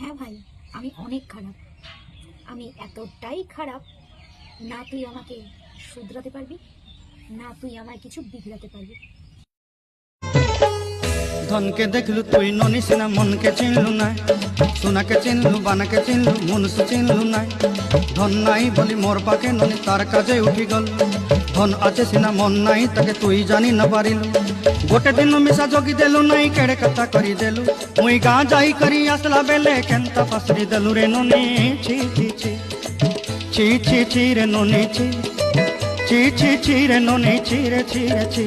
হ্যাঁ ভাই, আমি অনেক খারাপ। আমি এতটাই খারাপ, না তুই আমাকে শুধরাতে পারবি, না তুই আমার কিছু বিগড়াতে পারবি। ধনকে দেখলু তুই ননিস না মনকে চিনলু না সোনাকে চিনলু, বানাকে চিনলু, মনুষ্য চিনলু না ধন নাই বলি মোর পাকে ননি, তার কাজে উঠি গল। ধন আছে সিনা, মন নাই তাকে তুই জানি না পারিলু। গোটে দিন মিশা জগি দেলু, নাই কেড়ে কথা করি দেলু। মুই গাঁ যাই করি আসলা বেলে, কেনতা পাসরি দেলু রে নুনি? ছি ছি ছি। ছি ছি ছি রে নুনি, ছি। ছি ছি ছি রে নুনি, ছি রে ছি রে, ছি।